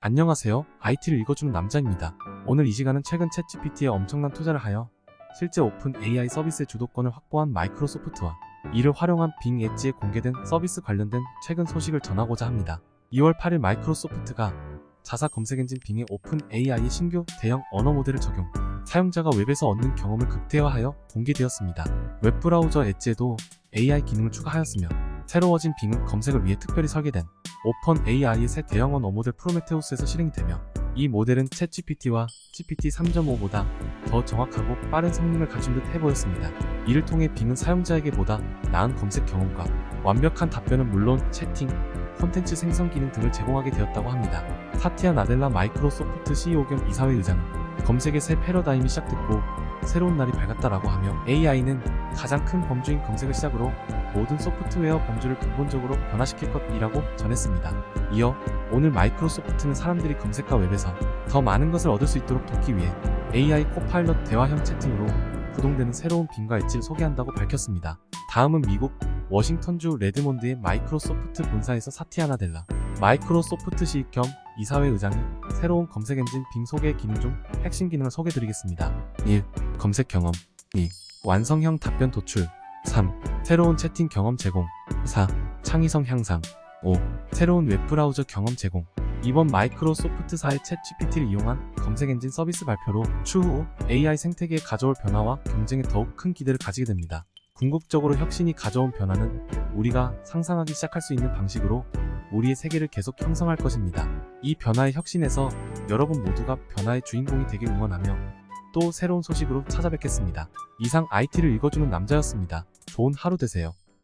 안녕하세요. IT를 읽어주는 남자입니다. 오늘 이 시간은 최근 챗GPT에 엄청난 투자를 하여 실제 오픈 AI 서비스의 주도권을 확보한 마이크로소프트와 이를 활용한 빙 엣지에 공개된 서비스 관련된 최근 소식을 전하고자 합니다. 2월 8일 마이크로소프트가 자사 검색 엔진 빙의 오픈 AI의 신규 대형 언어 모델을 적용, 사용자가 웹에서 얻는 경험을 극대화하여 공개되었습니다. 웹브라우저 엣지에도 AI 기능을 추가하였으며 새로워진 빙은 검색을 위해 특별히 설계된 오픈 AI의 새 대형 언어 모델 프로메테우스에서 실행이 되며 이 모델은 챗 GPT와 GPT 3.5보다 더 정확하고 빠른 성능을 갖춘 듯 해보였습니다. 이를 통해 빙은 사용자에게 보다 나은 검색 경험과 완벽한 답변은 물론 채팅, 콘텐츠 생성 기능 등을 제공하게 되었다고 합니다. 사티아 나델라 마이크로소프트 CEO 겸 이사회 의장은 검색의 새 패러다임이 시작됐고 새로운 날이 밝았다라고 하며 AI는 가장 큰 범주인 검색을 시작으로 모든 소프트웨어 범주를 근본적으로 변화시킬 것이라고 전했습니다. 이어 오늘 마이크로소프트는 사람들이 검색과 웹에서 더 많은 것을 얻을 수 있도록 돕기 위해 AI 코파일럿 대화형 채팅으로 구동되는 새로운 빙과 엣지를 소개한다고 밝혔습니다. 다음은 미국 워싱턴주 레드몬드의 마이크로소프트 본사에서 사티아 나 델라 마이크로소프트 시익 겸 이사회 의장이 새로운 검색 엔진 빙 소개 기능 중 핵심 기능을 소개드리겠습니다. 1. 검색 경험 2. 완성형 답변 도출 3. 새로운 채팅 경험 제공 4. 창의성 향상 5. 새로운 웹브라우저 경험 제공 이번 마이크로소프트사의 챗 GPT를 이용한 검색 엔진 서비스 발표로 추후 AI 생태계에 가져올 변화와 경쟁에 더욱 큰 기대를 가지게 됩니다. 궁극적으로 혁신이 가져온 변화는 우리가 상상하기 시작할 수 있는 방식으로 우리의 세계를 계속 형성할 것입니다. 이 변화의 혁신에서 여러분 모두가 변화의 주인공이 되길 응원하며 또 새로운 소식으로 찾아뵙겠습니다. 이상 IT를 읽어주는 남자였습니다. 좋은 하루 되세요.